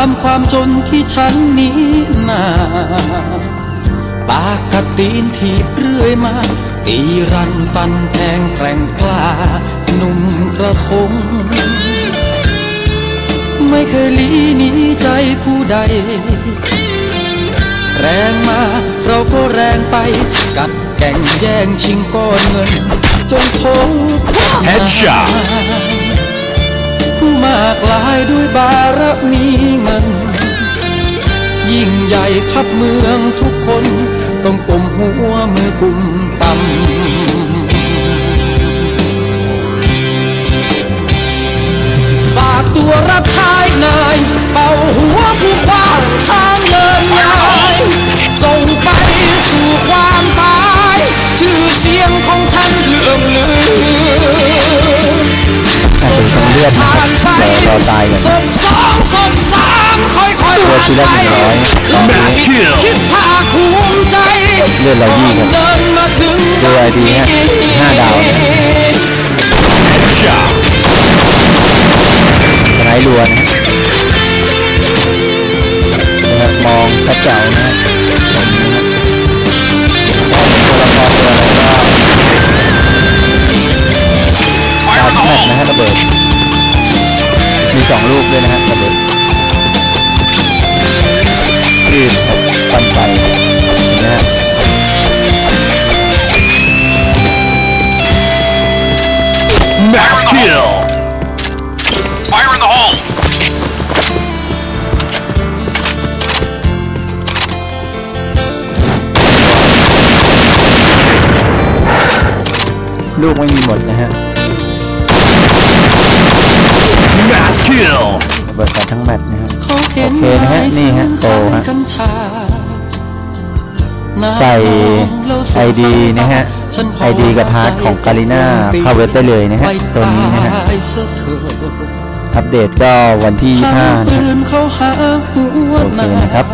ามความจนที่ฉันนี้นาปากกตีนถีบเรื่อยมา ตีรันฟันแทงแกร่งกล้าหนุ่มกระทงไม่เคยลีหนีใจผู้ใด แรงมาเราก็แรงไป กัดแก่งแย่งชิงก้อนเงิน จนพบ Headshot ผู้มากลายด้วยบารมี เมืองทุกคนต้องกลมหัวมือกุมต่ำฝากตัวรับใช้นายเป่าหัวผู้ควางทางเดินงายส่งไปสู่ความตาย ชื่อเสียงของฉันเลื่องลืออะดูตรงเลือดนะครับรอรอตายกันศพสองศพสามค่อยๆ ตัวทีละหนึ่งร้อยตอนนี้คิดภาคภูมิใจเลือดเรายี่ครับเดินมาถึงดู ID ฮะห้าดาวสไนด์รัวนะฮะนะครับมองชัดเจ๋วนะตรงนี้นะครับตัวละครตัวอะไรก็ดาวแมทนะฮะระเบิดมีสองลูกด้วยนะฮะ kill Fire in the hole ลูกไม่มีหมดนะฮะ Mass kill ระเบิดกันทั้งแมตช์นะฮะเขาเห็นโอเคนะฮะนี่ฮะโตฮะ กัญชาใส่ ID นะฮะ ID กับพาร์ทของ Garena เข้าเว็บได้เลยนะฮะตัวนี้นะฮะอัปเดตก็วันที่5ห้านะปืฮะนเขาหาหัวโอเคนะครับ